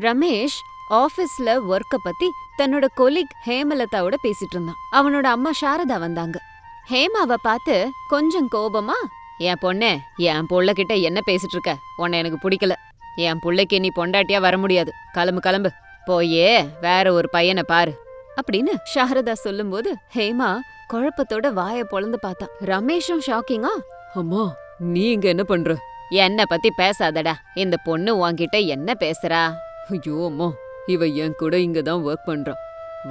ரமேஷ் ஆபீஸ்ல ஒர்க்க பத்தி தன்னோட கொலிக் ஹேமலதாவோட பேசிட்டு இருந்தான். அவனோட அம்மா சாரதா வந்தாங்க. ஹேமாவை பார்த்து கொஞ்சம் கோபமா? என் பொண்ணே என் கிட்ட என்ன பேசிட்டு இருக்க? உன்னை எனக்கு பிடிக்கல. என் புள்ளைக்கு நீ பொண்டாட்டியா வர முடியாது. கிளம்பு கிளம்பு. போயே வேற ஒரு பையனை பாரு. அப்படின்னு சாரதா சொல்லும்போது ஹேமா குழப்பத்தோட வாய பொளந்து பார்த்தா. ரமேஷும் ஷாக்கிங்கா அம்மா நீ இங்க என்ன பண்ற? என்ன பத்தி பேசாதடா. இந்த பொண்ணு உன்கிட்ட என்ன பேசுறா? ஐயோ அம்மா இவ என் கூட இங்க தான் ஒர்க் பண்றா.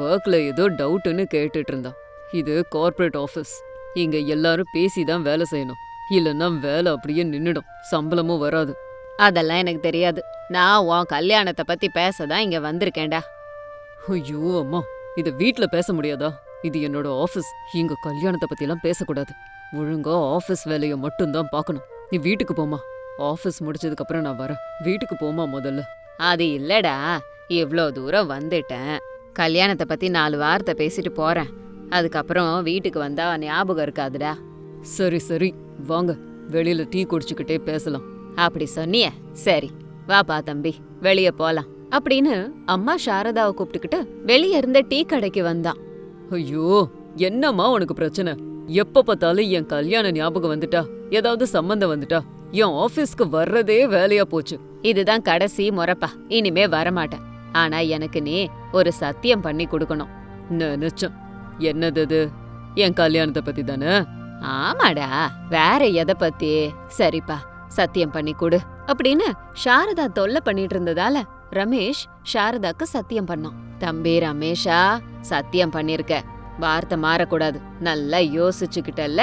ஒர்க்ல ஏதோ டவுட்னு கேட்டுட்டு இருந்தா இது கார்ப்பரேட் ஆஃபீஸ் இங்க எல்லாரும் பேசி தான் வேலை செய்யணும். இல்லைன்னா வேலை அப்படியே நின்னுடும். சம்பளமும் வராது. அதெல்லாம் எனக்கு தெரியாது. நான் உன் கல்யாணத்தை பத்தி பேச தான் இங்க வந்திருக்கேன்டா. ஐயோ அம்மா இத வீட்ல பேச முடியாதா? இது என்னோட ஆஃபீஸ் இங்க கல்யாணத்தை பத்திலாம் பேசக்கூடாது. ஒழுங்கா ஆஃபீஸ் வேலையை மட்டும்தான் பார்க்கணும். நீ வீட்டுக்கு போமா ஆஃபீஸ் முடிச்சதுக்கு அப்புறம் நான் வரேன். வீட்டுக்கு போமா முதல்ல. அது இல்லடா. இவ்ளோ தூரம் வந்துட்டேன். கல்யாணத்தை பத்தி நாலு வார்த்தை பேசிட்டு போறேன். அதுக்கப்புறம் வீட்டுக்கு வந்தா ஞாபகம் இருக்காதுடா. சரி சரி. வாங்க. வெளியில டீ குடிச்சுக்கிட்டே பேசலாம். அப்படி சொன்னிய. சரி. வாப்பா தம்பி. வெளிய போலாம். அப்படின்னு அம்மா சாரதாவை கூப்பிட்டுக்கிட்டு வெளிய இருந்த டீ கடைக்கு வந்தான். ஐயோ என்னம்மா உனக்கு பிரச்சனை? எப்ப பார்த்தாலும் என் கல்யாண ஞாபகம் வந்துட்டா? ஏதாவது சம்மந்தம் வந்துட்டா? என் ஆபீஸ்க்கு வர்றதே வேலையா போச்சு. இதுதான் கடைசி முறைப்பா. இனிமே வரமாட்டேன். ஆனா எனக்கு நீ ஒரு சத்தியம் பண்ணி கொடுக்கணும். நினைச்சேன். என்னது அது என் கல்யாணத்தை பத்தி தானே ஆமாடா. வேற எதை பத்தி? சரிப்பா சத்தியம் பண்ணி கொடு. அப்படின்னு சாரதா தொல்லை பண்ணிட்டு இருந்ததால ரமேஷ் சாரதாக்கு சத்தியம் பண்ணான். தம்பி ரமேஷா சத்தியம் பண்ணிருக்க. வார்த்தை மாறக்கூடாது. நல்லா யோசிச்சுக்கிட்டல்ல?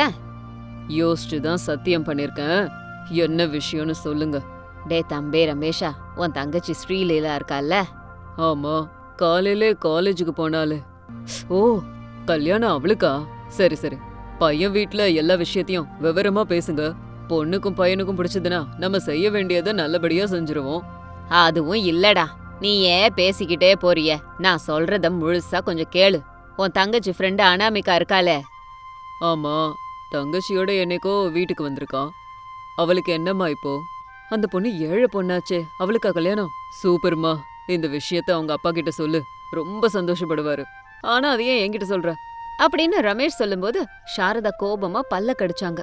யோசிச்சு தான் சத்தியம் பண்ணிருக்கேன். என்ன விஷயம்னு சொல்லுங்க. டே தம்பி ரமேஷா உன் தங்கச்சி ஸ்ரீலீலா இருக்கால்ல? ஆமா காலையிலே காலேஜுக்கு போனாலே ஓ கல்யாணம் அவளுக்கா? சரி சரி. பையன் வீட்ல எல்லா விஷயத்தையும் விவரமா பேசுங்க. பொண்ணுக்கும் பையனுக்கும் பிடிச்சதுன்னா நம்ம செய்ய வேண்டியதை நல்லபடியா செஞ்சுருவோம். அதுவும் இல்லடா. நீ ஏன் பேசிக்கிட்டே போறிய. நான் சொல்றத முழுசா கொஞ்சம் கேளு. உன் தங்கச்சி ஃப்ரெண்டு அனாமிகா இருக்காளே. ஆமா தங்கச்சியோட என்னைக்கோ வீட்டுக்கு வந்திருக்கா. அவளுக்கு என்னம்மா இப்போ? அந்த பொண்ணு ஏழை பொண்ணாச்சே. அவளுக்கா கல்யாணம்? சூப்பர்மா. இந்த விஷயத்த அவங்க அப்பா கிட்ட சொல்லு. ரொம்ப சந்தோஷப்படுவாரு. ஆனா அது ஏன் என்கிட்ட சொல்ற? அப்படின்னு ரமேஷ் சொல்லும்போது சாரதா கோபமா பல்ல கடிச்சாங்க.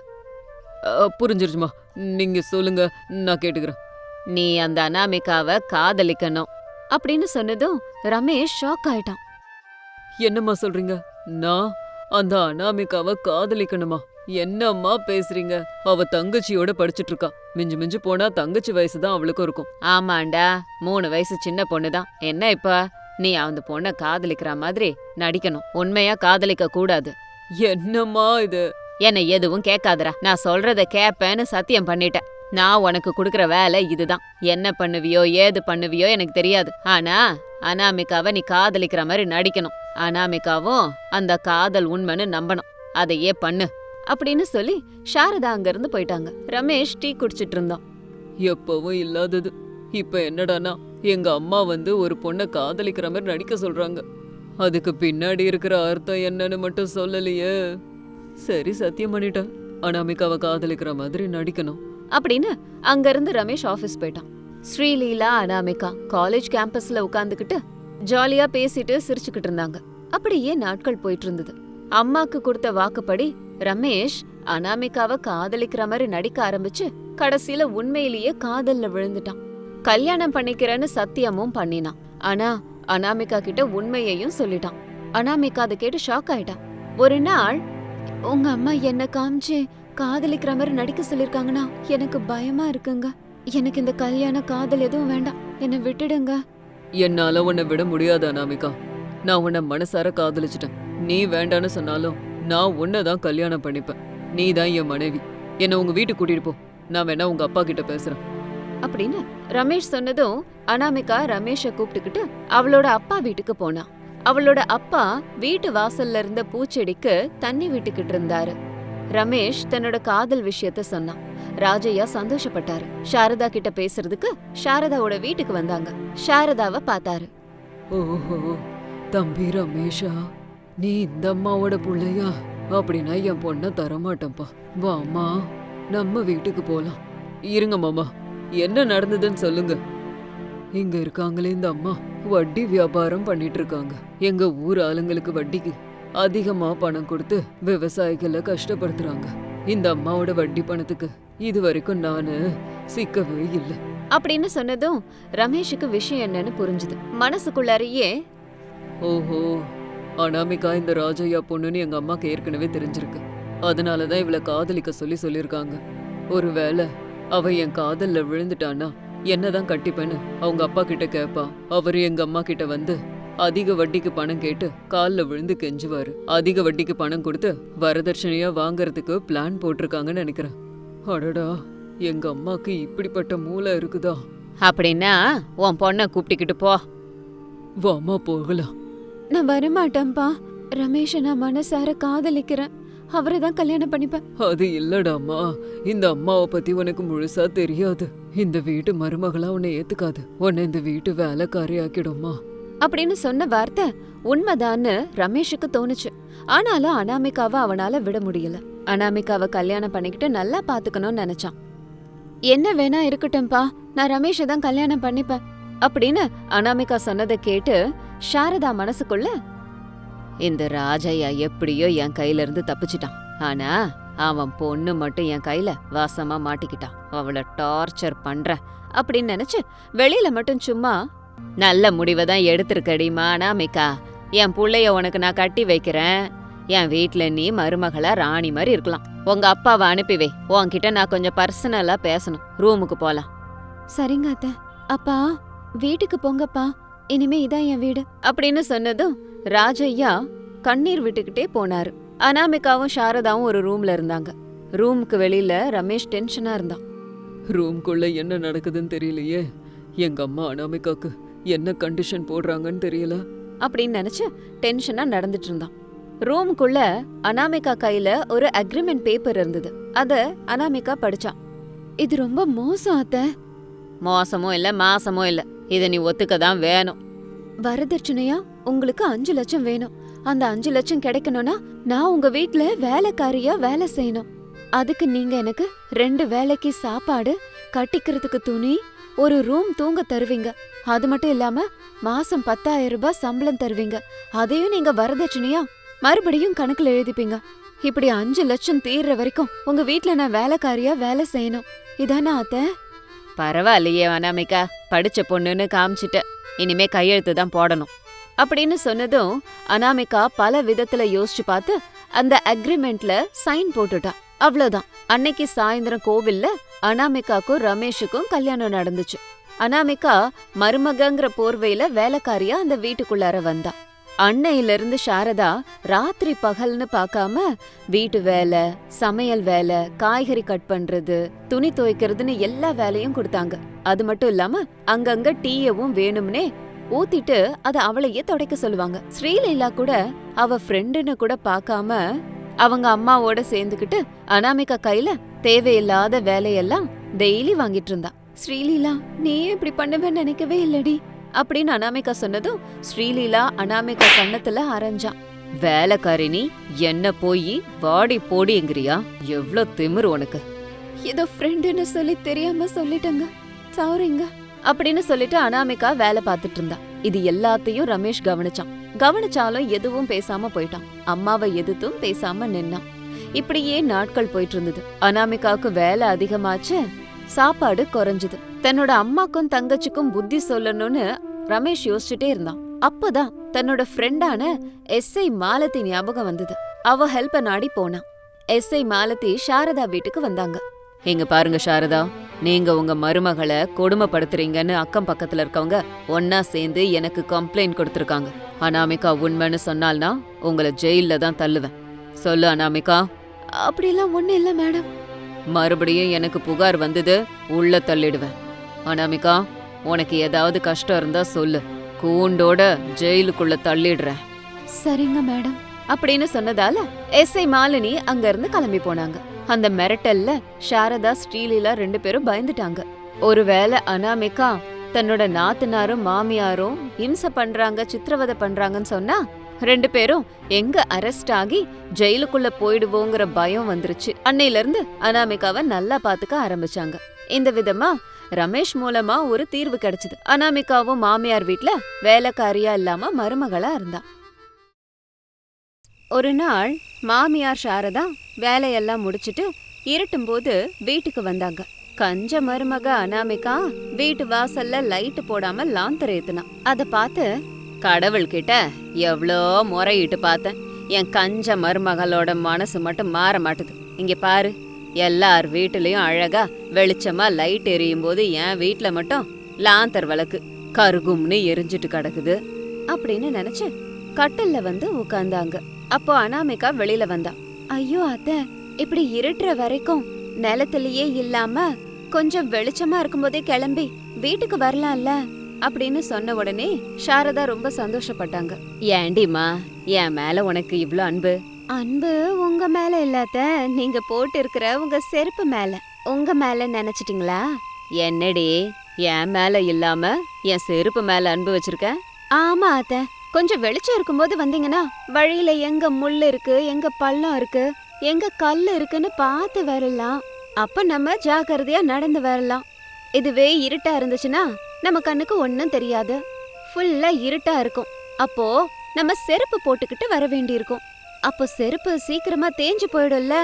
புரிஞ்சிருச்சுமா. நீங்க சொல்லுங்க. நான் கேட்டுக்கிறேன். நீ அந்த அனாமிகாவை காதலிக்கணும். அப்படின்னு சொன்னதும் ரமேஷ் ஷாக் ஆயிட்டான். என்னம்மா சொல்றீங்க? நான் அந்த அனாமிகாவை காதலிக்கணுமா? என்னம்மா பேசுறீங்க? அவ தங்கச்சியோட படிச்சிட்டு இருக்கா. மிஞ்சு மிஞ்சு போனா தங்கச்சி வயசு தான் அவளுக்கும் இருக்கும். ஆமாண்டா மூணு வயசு சின்ன பொண்ணுதான். என்ன இப்ப? நீ அந்த பொண்ண காதலிக்கிற மாதிரி நடிக்கணும். உண்மையா காதலிக்க கூடாது. என்னம்மா இது? என்னை எதுவும் கேட்காதடா. நான் சொல்றத கேப்பேன்னு சத்தியம் பண்ணிட்டேன். நான் உனக்கு கொடுக்கற வேலை இதுதான். என்ன பண்ணுவியோ ஏது பண்ணுவியோ எனக்கு தெரியாது. ஆனா அனாமிகாவை நீ காதலிக்கிற மாதிரி நடிக்கணும். அனாமிகாவும் அந்த காதல் உண்மைன்னு நம்பணும். அதையே பண்ணு. அப்படின்னு சொல்லி சாரதா அங்கிருந்து போயிட்டாங்க. ரமேஷ் டீ குடிச்சிட்டு இருந்தான். எப்பவும் இல்லாதது. இப்ப என்னடானா எங்க அம்மா வந்து ஒரு பொண்ணை காதலிக்கிற மாதிரி நடிக்க சொல்றாங்க. அதுக்கு பின்னாடி இருக்கிற அர்த்தம் என்னன்னு மட்டும் சொல்லலையே. சரி சத்தியம் பண்ணிட்டேன். அனாமிகாவை காதலிக்கிற மாதிரி நடிக்கணும். அப்படின்னு அங்கிருந்து ரமேஷ் ஆபீஸ் போயிட்டான். ஸ்ரீலீலா அனாமிகா காலேஜ் கேம்பஸ்ல உட்காந்துக்கிட்டு ஜாலியா பேசிட்டு சிரிச்சுக்கிட்டு இருந்தாங்க. அப்படியே நாட்கள் போயிட்டு இருந்தது. அம்மாக்கு கொடுத்த வாக்குப்படி ரமேஷ் அனாமிகாவை காதலிக்கிற மாதிரி நடிக்க ஆரம்பிச்சு கடைசியில உண்மையிலேயே காதல்ல விழுந்துட்டான். கல்யாணம் பண்ணிக்கிறேன்னு சத்தியமும் பண்ணினான். ஆனா அனாமிகா கிட்ட உண்மையையும் சொல்லிட்டான். அனாமிகா அதை கேட்டு ஷாக் ஆயிட்டான். ஒரு நாள் உங்க அம்மா என்ன காமிச்சு காதலிக்கிற மாதிரி நடிக்க சொல்லிருக்காங்கன்னா எனக்கு பயமா இருக்குங்க. எனக்கு இந்த கல்யாண காதல் எதுவும் வேண்டாம். என்னை விட்டுடுங்க. என்னால உன்னை விட முடியாது அனாமிகா. நான் உன்னை மனசார காதலிச்சிட்டேன். நீ வேண்டான்னு சொன்னாலும் நான் உன்னை தான் கல்யாணம் பண்ணிப்பேன். நீ தான் என் மனைவி. என்னை உங்க வீட்டுக்கு கூட்டிட்டு போ. நான் வேணா உங்க அப்பா கிட்ட பேசுறேன். அப்படின்னு ரமேஷ் சொன்னதும் அனாமிகா ரமேஷ கூப்பிட்டுக்கிட்டு அவளோட அப்பா வீட்டுக்கு போனா. அவளோட அப்பா வீட்டு வாசல்ல இருந்த பூச்செடிக்கு தண்ணி விட்டுக்கிட்டு இருந்தாரு. ரமேஷ் தன்னோட காதல் விஷயத்த சொன்னான். ராஜையா சந்தோஷப்பட்டாரு. சாரதா கிட்ட பேசுறதுக்கு சாரதாவோட வீட்டுக்கு வந்தாங்க. சாரதாவை பார்த்தாரு. ஓஹோ தம்பி ரமேஷா. நீ இந்த அம்மாவோட புள்ளையா? அப்படின்னா என் பொண்ணை தரமாட்டேன்ப்பா. வாம்மா நம்ம வீட்டுக்கு போலாம். இருங்க மாமா. என்ன நடந்ததுன்னு சொல்லுங்க. இங்க இருக்காங்களே இந்த அம்மா. வட்டி வியாபாரம் பண்ணிட்டு இருக்காங்க. எங்க ஊர் ஆளுங்களுக்கு வட்டிக்கு அதிகமா பணம் கொடுத்து விவசாயிகளை கஷ்டப்படுத்துறாங்க. இந்த அம்மாவோட வட்டி பணத்துக்கு இது வரைக்கும் நானு சிக்கவே இல்லை. அப்படின்னு சொன்னதும் ரமேஷுக்கு விஷயம் என்னன்னு புரிஞ்சுது. மனசுக்குள்ளாரையே ஓஹோ. அனாமிகா இந்த ராஜையா பொண்ணுன்னு எங்க அம்மாக்கு ஏற்கனவே தெரிஞ்சிருக்கு. அதனாலதான் இவளை காதலிக்க சொல்லி சொல்லிருக்காங்க ஒருவேளை அவ என் காதல்ல விழுந்துட்டான்னா என்னதான் கட்டிப்பேன்னு அவங்க அப்பா கிட்ட கேப்பா. அவரு எங்க அம்மா கிட்ட வந்து அதிக வட்டிக்கு பணம் கேட்டு கால்ல விழுந்து கெஞ்சுவாரு. அதிக வட்டிக்கு பணம் கொடுத்து வரதட்சணையா வாங்குறதுக்கு பிளான் போட்டிருக்காங்கன்னு நினைக்கிறேன். அடடா எங்க அம்மாக்கு இப்படிப்பட்ட மூளை இருக்குதா? அப்படின்னா உன் பொண்ணை கூப்பிட்டுக்கிட்டு போ. வாமா போகலாம். நான் வரமாட்டேன்ப்பா ரமேஷை நான் மனசார காதலிக்கிறேன். அவரை தான் கல்யாணம் பண்ணிப்பேன். அது இல்லடாம்மா இந்த அம்மாவை பத்தி உனக்கு முழுசா தெரியாது. இந்த வீட்டு மருமகளா உன்னை ஏத்துக்காது. உன்னை இந்த வீட்டு வேலைக்காரி ஆக்கிடும்மா அப்படின்னு சொன்ன வார்த்தை உண்மைதான்னு ரமேஷுக்கு தோணுச்சு. ஆனாலும் அனாமிகாவை அவனால விட முடியல. அனாமிகாவை கல்யாணம் பண்ணிக்கிட்டு நல்லா பாத்துக்கணும்னு நினைச்சான். என்ன வேணா இருக்கட்டும்பா. நான் ரமேஷை தான் கல்யாணம் பண்ணிப்பேன். அப்படின்னு அனாமிகா சொன்னதை கேட்டு சாரதா மனசுக்குள்ள இந்த ராஜையா எப்படியோ என் கையில இருந்து தப்பிச்சிட்டான். ஆனா அவன் பொண்ணு மட்டும் என் கையில வாசமா மாட்டிக்கிட்டான். அவளை டார்ச்சர் பண்ற அப்படின்னு நினைச்சு வெளியில மட்டும் சும்மா நல்ல முடிவை தான் எடுத்திருக்கடிமா அனாமிகா என் புள்ளைய உனக்கு நான் கட்டி வைக்கிறேன். என் வீட்ல நீ மருமகளா ராணி மாதிரி இருக்கலாம். உங்க அப்பாவை அனுப்பிவே உன்கிட்ட நான் கொஞ்சம் பர்சனலா பேசணும். ரூமுக்கு போலாம். சரிங்க அத்த. அப்பா வீட்டுக்கு போங்கப்பா. இனிமே இதான் என் வீடு. அப்படின்னு சொன்னதும் ராஜையா கண்ணீர் விட்டுக்கிட்டே போனாரு. அனாமிகாவும் சாரதாவும் ஒரு ரூம்ல இருந்தாங்க. ரூமுக்கு வெளியில ரமேஷ் டென்ஷனா இருந்தான். ரூம்குள்ள என்ன நடக்குதுன்னு தெரியலையே. எங்க அம்மா அனாமிகாக்கு என்ன கண்டிஷன் போடுறாங்கன்னு தெரியல. அப்படின்னு நினைச்சு டென்ஷனா நடந்துட்டு இருந்தான். ரூமுக்குள்ள அனாமிகா கையில ஒரு அக்ரிமெண்ட் பேப்பர் இருந்தது. அத அனாமிகா படிச்சான். இது ரொம்ப மோசம் அத்த. மோசமும் இல்ல மாசமும் இல்ல. இத நீ ஒத்துக்க தான் வேணும். வரதட்சணையா? உங்களுக்கு அஞ்சு லட்சம் வேணும். அந்த அஞ்சு லட்சம் கிடைக்கணும்னா நான் உங்க வீட்ல வேலைக்காரியா வேலை செய்யணும். அதுக்கு நீங்க எனக்கு ரெண்டு வேலைக்கு சாப்பாடு கட்டிக்கிறதுக்கு துணி ஒரு ரூம் தூங்க தருவீங்க. அது மட்டும் இல்லாம மாசம் பத்தாயிரம் ரூபாய் சம்பளம் தருவீங்க. அதையும் நீங்க வரதட்சணையா மறுபடியும் கணக்குல எழுதிப்பீங்க. இப்படி அஞ்சு லட்சம் தீர்ற வரைக்கும் உங்க வீட்ல நான் வேலைக்காரியா வேலை செய்யணும். இதானா அத்தை? பரவாயில்லையே அனாமிகா. படிச்ச பொண்ணுன்னு காமிச்சிட்ட. இனிமே கையெழுத்து தான் போடணும். அப்படின்னு சொன்னதும் அனாமிகா பல விதத்துல யோசிச்சு பார்த்து அந்த அக்ரிமெண்ட்ல சைன் போட்டுட்டா. அவ்வளவுதான். அன்னைக்கு சாயந்தரம் கோவில்ல அனாமிகாக்கும் ரமேஷுக்கும் கல்யாணம் நடந்துச்சு. அனாமிகா மருமகங்கிற போர்வையில வேலைக்காரியா அந்த வீட்டுக்குள்ளார வந்தா. அன்னையில இருந்து சாரதா ராத்திரி பகல்னு பார்க்காம வீட்டு வேலை சமையல் வேலை காய்கறி கட் பண்றது துணி துவைக்கிறதுன்னு எல்லா வேலையும் கொடுத்தாங்க. அது மட்டும் இல்லாம அங்கங்க டீயவும் வேணும்னே ஊத்திட்டு அத அவளையே துடைக்க சொல்லுவாங்க. ஸ்ரீலீலா கூட அவ ஃப்ரெண்டுன்னு கூட பார்க்காம அவங்க அம்மாவோட சேர்ந்துக்கிட்டு அனாமிகா கையில தேவையில்லாத வேலையெல்லாம் டெய்லி வாங்கிட்டு இருந்தா. ஸ்ரீலீலா நீ இப்படி பண்ணுவேன்னு நினைக்கவே இல்லடி. அப்படின்னு அனாமிகா சொன்னதும் ஸ்ரீலீலா அனாமிகா கண்ணத்துல அரைஞ்சான் வேலைக்காரினி என்ன போய் வாடி போடிங்கிறியா எவ்ளோ திமிரு உனக்கு. ஏதோ ஃப்ரெண்டுன்னு சொல்லி தெரியாம சொல்லிட்டங்க. சாரிங்க அப்படின்னு சொல்லிட்டு அனாமிகா வேலை பார்த்துட்டு இருந்தா. இது எல்லாத்தையும் ரமேஷ் கவனிச்சான். கவனிச்சாலும் எதுவும் பேசாம போயிட்டான். அம்மாவை எதுத்தும் பேசாம நின்னான். இப்படியே நாட்கள் போயிட்டு இருந்தது. அனாமிகாவுக்கு வேலை அதிகமாச்சு சாப்பாடு குறைஞ்சது. தன்னோட அம்மாக்கும் தங்கச்சிக்கும் புத்தி சொல்லணும்னு ரமேஷ் யோசிச்சுட்டே இருந்தான். அப்பதான் தன்னோட ஃப்ரெண்டான எஸ்ஐ மாலதி ஞாபகம் வந்தது. அவ ஹெல்ப்ப நாடி போனான் எஸ்ஐ மாலதி சாரதா வீட்டுக்கு வந்தாங்க. இங்க பாருங்க சாரதா. நீங்க உங்க மருமகளை கொடுமைப்படுத்துறீங்கன்னு அக்கம் பக்கத்துல இருக்கவங்க ஒன்னா சேர்ந்து எனக்கு கம்ப்ளைண்ட் கொடுத்திருக்காங்க. அனாமிகா உண்மைன்னு சொன்னால்னா உங்களை ஜெயில்ல தான் தள்ளுவேன். சொல்லு அனாமிகா. அப்படிலாம் ஒண்ணு இல்ல மேடம் மறுபடியும் எனக்கு புகார் வந்தது உள்ள தள்ளிடுவேன். அனாமிகா உனக்கு ஏதாவது கஷ்டம் இருந்தா சொல்லு. கூண்டோட ஜெயிலுக்குள்ள தள்ளிடுறேன். சரிங்க மேடம். அப்படின்னு சொன்னதால எஸ்ஐ மாலினி அங்க இருந்து கிளம்பி போனாங்க. அந்த மிரட்டல்ல சாரதா ஸ்ரீலீலா ரெண்டு பேரும் பயந்துட்டாங்க. ஒருவேளை அனாமிகா தன்னோட நாத்தனாரும் மாமியாரும் இம்சை பண்றாங்க சித்திரவதை பண்றாங்கன்னு சொன்னா ரெண்டு பேரும் எங்க அரெஸ்ட் ஆகி ஜெயிலுக்குள்ள போயிடுவோங்கிற பயம் வந்துருச்சு. அன்னையில இருந்து அனாமிகாவை நல்லா பாத்துக்க ஆரம்பிச்சாங்க. இந்த விதமா ரமேஷ் மூலமா ஒரு தீர்வு கிடைச்சது. அனாமிகாவும் மாமியார் வீட்ல வேலைக்காரியா இல்லாம மருமகளா இருந்தா. ஒரு நாள் மாமியார் சாரதா வேலையெல்லாம் முடிச்சிட்டு இருட்டும் போது வீட்டுக்கு வந்தாங்க. கஞ்ச மருமக அனாமிகா வீட்டு வாசல்ல லைட் போடாம லாந்தர் ஏத்துனா. அத பார்த்து கடவுள்கிட்ட எவ்வளோ முறையிட்டு பார்த்தேன் என் கஞ்ச மருமகளோட மனசு மட்டும் மாற மாட்டுது. இங்க பாரு. எல்லார் வீட்டுலயும் அழகா வெளிச்சமா லைட் எரியும் போது என் வீட்டுல மட்டும் லாந்தர் விளக்கு கருகும்னு எரிஞ்சிட்டு கிடக்குது. அப்படின்னு நினைச்சு கட்டல்ல வந்து உட்கார்ந்தாங்க அப்போ அனாமிகா வெளியில வந்தா ஐயோ அத்தை இப்படி இருட்டுற வரைக்கும் நிலத்திலேயே இல்லாம கொஞ்சம் வெளிச்சமா இருக்கும்போதே கிளம்பி வீட்டுக்கு வரலாம்ல? அப்படின்னு சொன்ன உடனே சாரதா ரொம்ப சந்தோஷப்பட்டாங்க. ஏண்டிமா என் மேல உனக்கு இவ்ளோ அன்பு? அன்பு உங்க மேல இல்லாத நீங்க போட்டு இருக்கிற உங்க செருப்பு மேல. உங்க மேல நினைச்சிட்டீங்களா? என்னடி என் மேல இல்லாம என் செருப்பு மேல அன்பு வச்சிருக்க? ஆமா அத்த. கொஞ்சம் வெளிச்சம் இருக்கும்போது வந்தீங்கன்னா வழியில எங்க முள் இருக்கு எங்க பள்ளம் இருக்கு எங்க கல் இருக்குன்னு பார்த்து வரலாம். அப்ப நம்ம ஜாக்கிரதையா நடந்து வரலாம். இதுவே இருட்டா இருந்துச்சுன்னா நம்ம கண்ணுக்கு ஒன்னும் தெரியாது. ஃபுல்லா இருட்டா இருக்கும். அப்போ நம்ம செருப்பு போட்டுக்கிட்டு வர வேண்டியிருக்கும். அப்போ செருப்பு சீக்கிரமா தேஞ்சு போயிடும்ல.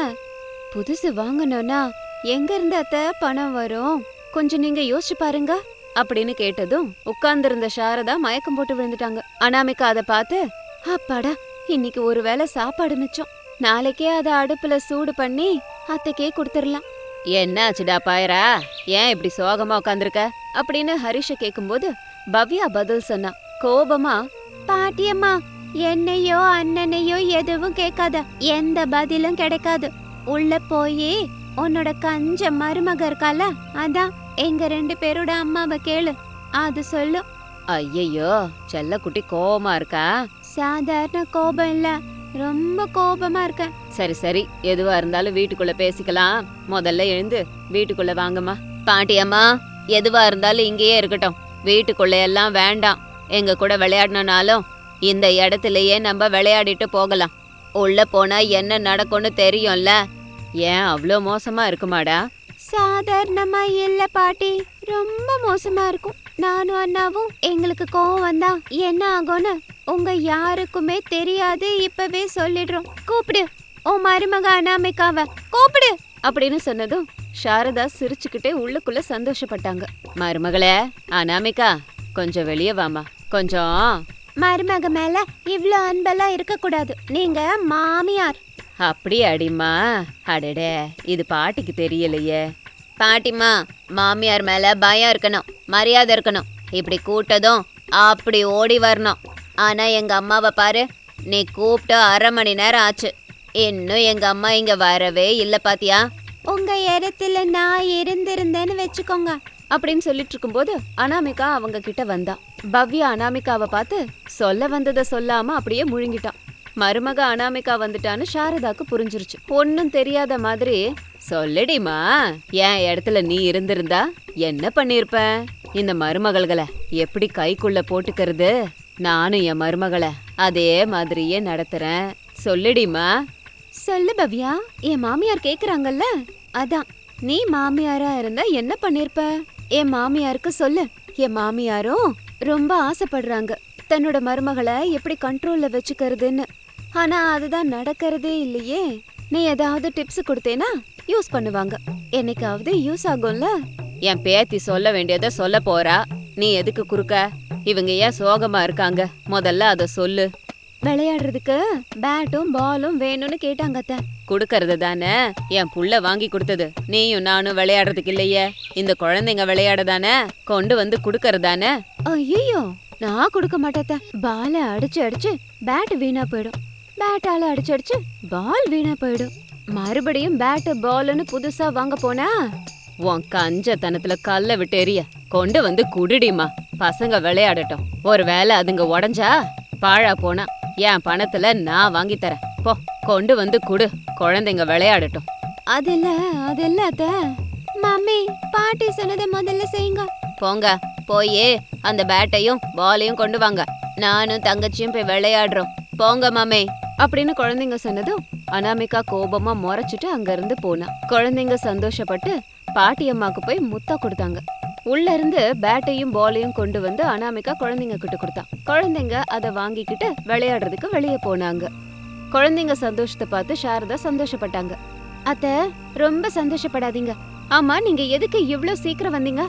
புதுசு வாங்கணும்னா எங்க இருந்து அத்த பணம் வரும்? கொஞ்சம் நீங்க யோசிச்சு பாருங்க அப்படின்னு கேட்டதும் உட்கார்ந்திருந்த சாரதா மயக்கம் போட்டு விழுந்துட்டாங்க. அனாமிகா அதை பார்த்து அப்பாடா இன்னைக்கு ஒருவேளை சாப்பாடு மிச்சம். நாளைக்கே அதை அடுப்புல சூடு பண்ணி அத்தைக்கே கொடுத்துடலாம். என்னாச்சுடா பாயரா? ஏன் இப்படி சோகமா உட்காந்துருக்க அப்படின்னு ஹரிஷ கேக்கும்போது பவ்யா பதில் சொன்னா. கோபமா பாட்டியம்மா என்னையோ அண்ணனையோ எதுவும் கேட்காத. எந்த பதிலும் கிடைக்காது. உள்ள போய் உன்னோட கஞ்ச மருமக இருக்கால அதான் எங்க ரெண்டு பேரோட அம்மாவை கேளு. அது சொல்லும் ஐயையோ செல்லக்குட்டி கோபமா இருக்கா? சாதாரண கோபம் இல்ல. ரொம்ப கோபமா இருக்க சரி சரி. எதுவா இருந்தாலும் வீட்டுக்குள்ள பேசிக்கலாம். முதல்ல எழுந்து வீட்டுக்குள்ள வாங்கம்மா. பாட்டியம்மா எதுவா இருந்தாலும் இங்கேயே இருக்கட்டும். வீட்டுக்குள்ள எல்லாம் வேண்டாம். எங்க கூட விளையாடணும்னாலும் இந்த இடத்துலயே நம்ம விளையாடிட்டு போகலாம். உள்ள போனா என்ன நடக்கும்னு தெரியும்ல. ஏன் அவ்வளோ மோசமா இருக்குமாடா? சாதாரணமா இல்ல பாட்டி. ரொம்ப மோசமா இருக்கும். நானும் அண்ணாவும் எங்களுக்கு கோவம் வந்தா என்ன ஆகும்னு உங்க யாருக்குமே தெரியாது. இப்பவே சொல்லிடுறோம். கூப்பிடு. ஓ மருமக அனாமிக்காவ கூப்பிடு. அப்படின்னு சொன்னதும் சாரதா சிரிச்சுக்கிட்டே உள்ளுக்குள்ள சந்தோஷப்பட்டாங்க. மருமகளே அனாமிகா கொஞ்சம் வெளியே வாமா. கொஞ்சம் மருமக மேல இவ்ளோ அன்பெல்லாம் இருக்க கூடாது நீங்க மாமியார். அப்படி அடிமா அடடே இது பாட்டிக்கு தெரியலையே. பாட்டிமா மாமியார் மேல பயம் இருக்கணும் மரியாதை இருக்கணும். இப்படி கூட்டதும் அப்படி ஓடி வரணும். ஆனா எங்க அம்மாவை பாரு நீ கூப்பிட்டு அரை மணி நேரம் ஆச்சு. இன்னும் எங்க அம்மா இங்க வரவே இல்ல பாத்தியா? உங்க இடத்துல நான் இருந்திருந்தேன்னு வச்சுக்கோங்க. அப்படின்னு சொல்லிட்டு இருக்கும்போது அனாமிகா அவங்க கிட்ட வந்தா. பவ்யா அனாமிகாவை பார்த்து சொல்ல வந்ததை சொல்லாம அப்படியே முழுங்கிட்டான். மருமக அனாமிகா வந்துட்டான்னு சாரதாக்கு புரிஞ்சிருச்சு. ஒன்னும் தெரியாத மாதிரி சொல்லுடிமா என் இடத்துல நீ இருந்திருந்தா என்ன பண்ணிருப்ப? இந்த மருமகள்களை எப்படி கைக்குள்ள போட்டுக்கிறது? நானும் என் மருமகளை அதே மாதிரியே நடத்துறேன். சொல்லுடிமா சொல்லு பவ்யா என் மாமியார் கேக்குறாங்கல்ல? அதான் நீ மாமியாரா இருந்தா என்ன பண்ணிருப்ப? என் மாமியாருக்கு சொல்லு. என் மாமியாரும் ரொம்ப ஆசைப்படுறாங்க. தன்னோட மருமகளை எப்படி கண்ட்ரோல்ல வச்சுக்கிறதுன்னு. ஆனா அதுதான் நடக்கிறதே இல்லையே. நீ ஏதாவது டிப்ஸ் கொடுத்தேனா யூஸ் பண்ணுவாங்க. என்னைக்காவது யூஸ் ஆகும்ல. என் பேத்தி சொல்ல வேண்டியத சொல்ல போறா. நீ எதுக்கு குறுக்க? இவங்க ஏன் சோகமா இருக்காங்க? முதல்ல அத சொல்லு. விளையாடுறதுக்கு பேட்டும் பாலும் வேணும்னு கேட்டாங்க அத்தை. குடுக்கறது தானே? என் புள்ள வாங்கி கொடுத்தது. நீயும் நானும் விளையாடுறதுக்கு இல்லையே? இந்த குழந்தைங்க விளையாட தானே? கொண்டு வந்து குடுக்கறது தானே? ஐயோ நான் கொடுக்க மாட்டேத்த பால அடிச்சு அடிச்சு பேட் வீணா போயிடும். பேட்டால அடிச்சு அடிச்சு பால் வீணா போயிடும். மறுபடியும் பேட் பால்னு புதுசா வாங்க போனா? உன் கஞ்சத்தனத்துல கல்ல விட்டு எறிய கொண்டு வந்து குடுடிமா பசங்க விளையாடட்டும். ஒருவேளை அதுங்க உடஞ்சா பாழா போனா. என் பணத்துல நான் வாங்கி தரேன். போ கொண்டு வந்து குடு. குழந்தைங்க விளையாடட்டும். அது இல்ல அது இல்ல அத்த. மம்மி பாட்டி சொன்னதை முதல்ல செய்யுங்க. போங்க போயே அந்த பேட்டையும் பாலையும் கொண்டு வாங்க. நானும் தங்கச்சியும் போய் விளையாடுறோம். போங்க மாமே அப்படின்னு குழந்தைங்க சொன்னதும் அனாமிகா கோபமா முறைச்சிட்டு அங்க இருந்து போனா. குழந்தைங்க சந்தோஷப்பட்டு பாட்டி அம்மாக்கு போய் முத்தம் கொடுத்தாங்க. உள்ள இருந்து பேட்டையும் பாலையும் கொண்டு வந்து அனாமிகா குழந்தைங்க கிட்ட கொடுத்தா. குழந்தைங்க அதை வாங்கிக்கிட்டு விளையாடுறதுக்கு வெளியே போனாங்க. குழந்தைங்க சந்தோஷத்தை பார்த்து சாரதா சந்தோஷப்பட்டாங்க. அத்த ரொம்ப சந்தோஷப்படாதீங்க. ஆமா நீங்க எதுக்கு இவ்ளோ சீக்கிரம் வந்தீங்க?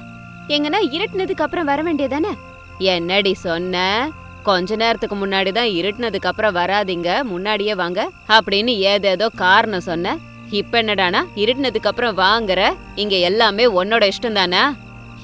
எங்கன்னா இருட்டுனதுக்கு அப்புறம் வர வேண்டியதானே? என்னடி சொன்ன? கொஞ்ச நேரத்துக்கு முன்னாடி தான் இருட்டுனதுக்கு அப்புறம் வராதீங்க முன்னாடியே வாங்க அப்படின்னு ஏதேதோ காரணம் சொன்ன. இப்ப என்னடானா இருட்டுனதுக்கு அப்புறம் வாங்குற? இங்க எல்லாமே உன்னோட இஷ்டம் தானே?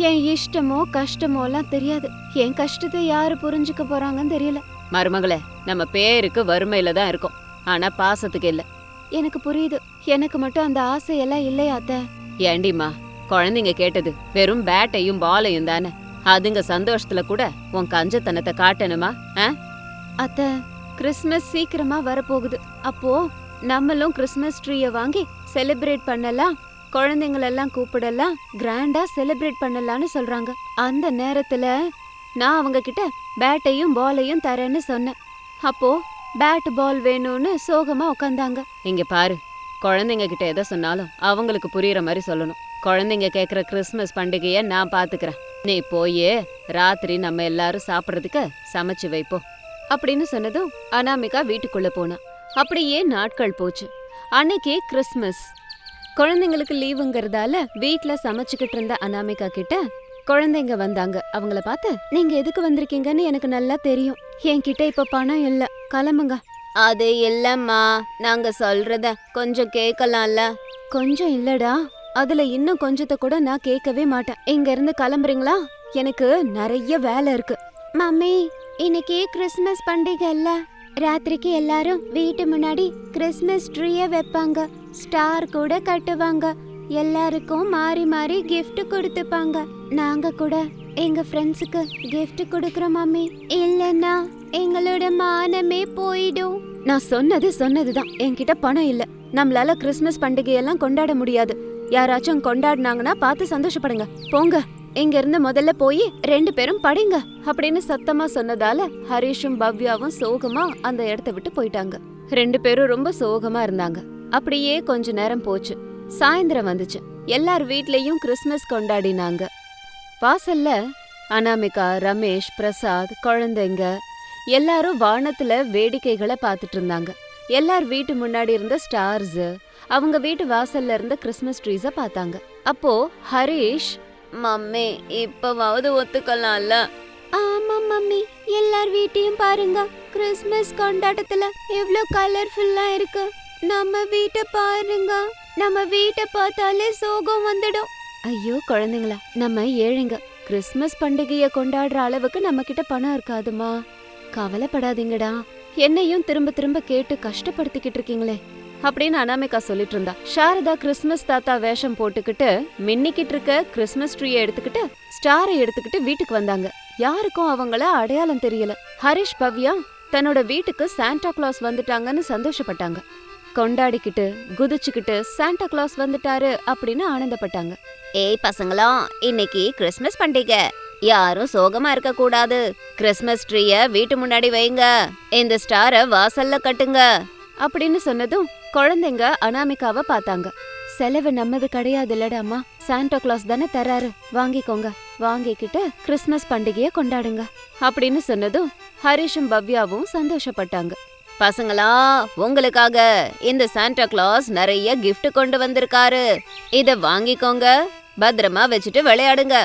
என் இஷ்டமோ கஷ்டமோ எல்லாம் தெரியாது. என் கஷ்டத்தை யாரு புரிஞ்சுக்க போறாங்கன்னு தெரியல. மருமகளே நம்ம பேருக்கு வறுமையில தான் இருக்கோம். ஆனா பாசத்துக்கு இல்ல. எனக்கு புரியுது. எனக்கு மட்டும் அந்த ஆசையெல்லாம் இல்லையா அத்த? ஏண்டிம்மா குழந்தைங்க கேட்டது வெறும் பேட்டையும் பாலையும் தானே. அதுங்க சந்தோஷத்துல கூட உன் கஞ்சத்தனத்தை காட்டணுமா ஆ? அத்த கிறிஸ்மஸ் சீக்கிரமா வரப்போகுது. அப்போ நம்மளும் கிறிஸ்மஸ் ட்ரீய வாங்கி செலிப்ரேட் பண்ணலாம். குழந்தைங்களெல்லாம் கூப்பிடலாம். கிராண்டா செலிப்ரேட் பண்ணலாம்னு சொல்றாங்க. அந்த நேரத்துல நான் அவங்க கிட்ட பேட்டையும் பாலையும் தரேன்னு சொன்னேன். அப்போ பேட் பால் வேணும்னு சோகமா உட்காந்தாங்க இங்க பாரு குழந்தைங்க கிட்ட எதை சொன்னாலும் அவங்களுக்கு புரியுற மாதிரி சொல்லணும். குழந்தைங்க கேக்குற கிறிஸ்மஸ் பண்டிகைய நான் பாத்துக்கிறேன். நீ போயே ராத்திரி நம்ம எல்லாரும் சாப்பிட்றதுக்கு சமைச்சு வைப்போம் அப்படின்னு சொன்னதும் அனாமிகா வீட்டுக்குள்ள போனா. அப்படியே நாட்கள் போச்சு. அன்னைக்கு கிறிஸ்மஸ் குழந்தைங்களுக்கு லீவுங்கிறதால வீட்டில் சமைச்சுக்கிட்டு இருந்த அனாமிகா கிட்ட குழந்தைங்க வந்தாங்க. அவங்கள பார்த்து நீங்க எதுக்கு வந்திருக்கீங்கன்னு எனக்கு நல்லா தெரியும். என்கிட்ட இப்ப பணம் இல்ல. கிளம்புங்க. அது இல்லம்மா. நாங்க சொல்றத கொஞ்சம் கேட்கலாம்ல கொஞ்சம் இல்லடா. அதுல இன்னும் கொஞ்சத்தை கூட நான் கேட்கவே மாட்டேன். இங்க இருந்து கிளம்புறீங்களா? எனக்கு நிறைய வேலை இருக்கு. மம்மி இன்னைக்கு கிறிஸ்மஸ் பண்டிகை இல்ல. ராத்திரிக்கு எல்லாரும் வீட்டு முன்னாடி கிறிஸ்மஸ் ட்ரீய வைப்பாங்க. ஸ்டார் கூட கட்டுவாங்க. எல்லாருக்கும் மாறி மாறி கிஃப்ட் கொடுத்துப்பாங்க. நாங்க கூட எங்க ஃப்ரெண்ட்ஸுக்கு கிஃப்ட் கொடுக்குறோம் மாமி இல்லைன்னா எங்களோட மானமே போயிடும். நான் சொன்னது சொன்னதுதான். என்கிட்ட பணம் இல்ல. நம்மளால கிறிஸ்மஸ் பண்டிகையெல்லாம் கொண்டாட முடியாது. யாராச்சும் கொண்டாடினாங்கன்னா பார்த்து சந்தோஷப்படுங்க. போங்க. இங்க இருந்து முதல்ல போய் ரெண்டு பேரும் படிங்க அப்படின்னு சத்தமா சொன்னதால ஹரிஷும் பவ்யாவும் சோகமா அந்த இடத்த விட்டு போயிட்டாங்க. ரெண்டு பேரும் ரொம்ப சோகமா இருந்தாங்க. அப்படியே கொஞ்ச நேரம் போச்சு. சாயந்தரம் வந்துச்சு. எல்லார் வீட்லயும் கிறிஸ்மஸ் கொண்டாடினாங்க. வாசல்ல அனாமிகா ரமேஷ் பிரசாத் குழந்தைங்க எல்லாரும் வானத்துல வேடிக்கைகளை பார்த்துட்டு இருந்தாங்க. எல்லார் வீட்டு முன்னாடி இருந்த ஸ்டார்ஸ் அவங்க வீட்டு வாசல்ல இருந்த கிறிஸ்மஸ் ட்ரீஸ பார்த்தாங்க. அப்போ ஹரிஷ் மம்மி இப்பவாவது ஒத்துக்கலாம்ல? ஆமா மம்மி எல்லார் வீட்டையும் பாருங்க. கிறிஸ்மஸ் கொண்டாட்டத்துல எவ்ளோ கலர்ஃபுல்லா இருக்கு. நம்ம வீட்டை பாருங்க. நம்ம வீட்டை பார்த்தாலே சோகம் வந்துடும். ஐயோ குழந்தைங்களா நம்ம ஏழைங்க. கிறிஸ்மஸ் பண்டிகைய கொண்டாடுற அளவுக்கு நம்ம கிட்ட பணம் இருக்காதுமா கவலைப்படாதீங்கடா. என்னையும் திரும்ப திரும்ப கேட்டு கஷ்டப்படுத்திக்கிட்டு இருக்கீங்களே. அப்படின்னு அனாமிகா சொல்லிட்டு இருந்தா. சாரதா கிறிஸ்மஸ் தாத்தா வேஷம் போட்டுக்கிட்டு மின்னிக்கிட்டு இருக்க கிறிஸ்மஸ் ட்ரீயை எடுத்துக்கிட்டு ஸ்டாரை எடுத்துக்கிட்டு வீட்டுக்கு வந்தாங்க. யாருக்கும் அவங்கள அடையாளம் தெரியல. ஹரிஷ் பவ்யா தன்னோட வீட்டுக்கு சாண்டா கிளாஸ் வந்துட்டாங்கன்னு சந்தோஷப்பட்டாங்க. கொண்டாடிக்கிட்டு குதிச்சுக்கிட்டு சாண்டா கிளாஸ் வந்துட்டாரு அப்படின்னு ஆனந்தப்பட்டாங்க. ஏய் பசங்களா இன்னைக்கு கிறிஸ்மஸ் பண்டிகை. யாரும் சோகமா இருக்க கூடாது கிறிஸ்மஸ் ட்ரீய வீட்டு முன்னாடி வைங்க. இந்த ஸ்டார வாசல்ல கட்டுங்க. அப்படின்னு சொன்னதும் குழந்தைங்க அனாமிகாவை பார்த்தாங்க. செலவு நம்மது கிடையாது இல்லடாமா சாண்டா கிளாஸ் தானே தராரு வாங்கிக்கோங்க. வாங்கிக்கிட்டு கிறிஸ்மஸ் பண்டிகைய கொண்டாடுங்க. அப்படின்னு சொன்னதும் ஹரிஷும் பவ்யாவும் சந்தோஷப்பட்டாங்க. பசங்களா உங்களுக்காக இந்த சாண்டா கிளாஸ் நிறைய கிஃப்ட் கொண்டு வந்திருக்காரு. இத வாங்கிக்கோங்க. பத்திரமா வச்சுட்டு விளையாடுங்க.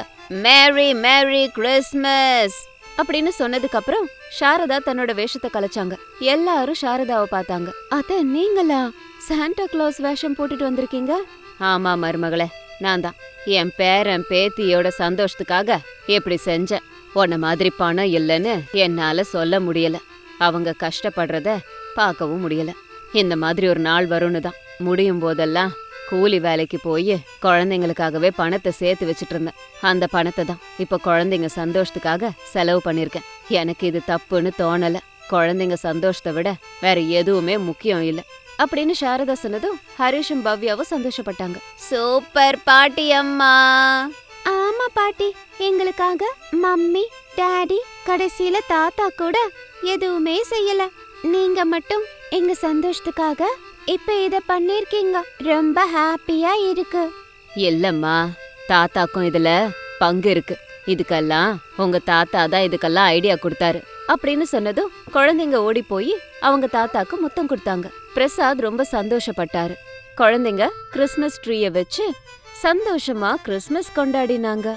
மேரி மேரி கிறிஸ்மஸ் அப்படின்னு சொன்னதுக்கு அப்புறம் சாரதா தன்னோட வேஷத்தை கலைச்சாங்க. எல்லாரும் சாரதாவை பார்த்தாங்க. அத நீங்களா சாண்டா கிளாஸ் வேஷம் போட்டுட்டு வந்திருக்கீங்க? ஆமா மருமகளே. நான் தான். என் பேரன் பேத்தியோட சந்தோஷத்துக்காக இப்படி செஞ்சேன். உன்ன மாதிரி பணம் இல்லைன்னு என்னால சொல்ல முடியல. அவங்க கஷ்டப்படுறத பார்க்கவும் முடியல. இந்த மாதிரி ஒரு நாள் வரும்னு தான் முடியும் போதெல்லாம் கூலி வேலைக்கு போய் குழந்தைங்களுக்காகவே பணத்தை சேர்த்து வச்சிட்டு இருந்தேன். அந்த பணத்தை தான் இப்போ குழந்தைங்க சந்தோஷத்துக்காக செலவு பண்ணிருக்கேன் எனக்கு இது தப்புன்னு தோணல. குழந்தைங்க சந்தோஷத்தை விட வேற எதுவுமே முக்கியம் இல்ல. அப்படின்னு சாரதா சொன்னதும் ஹரிஷும் பவ்யாவும் சந்தோஷப்பட்டாங்க. சூப்பர் பாட்டி அம்மா. ஆமா பாட்டி. எங்களுக்காக மம்மி டாடி கடைசியில தாத்தா கூட எதுவுமே செய்யல. நீங்க மட்டும் எங்க சந்தோஷத்துக்காக இப்ப இத பண்ணிருக்கீங்க. ரொம்ப ஹாப்பியா இருக்கு. இல்லம்மா தாத்தாக்கும் இதுல பங்கு இருக்கு. இதுக்கெல்லாம் உங்க தாத்தா தான் இதுக்கெல்லாம் ஐடியா கொடுத்தாரு. அப்படின்னு சொன்னதும் குழந்தைங்க ஓடி போய் அவங்க தாத்தாக்கு முத்தம் கொடுத்தாங்க. பிரசாத் ரொம்ப சந்தோஷப்பட்டாரு. குழந்தைங்க கிறிஸ்மஸ் ட்ரீய வச்சு சந்தோஷமா கிறிஸ்மஸ் கொண்டாடினாங்க.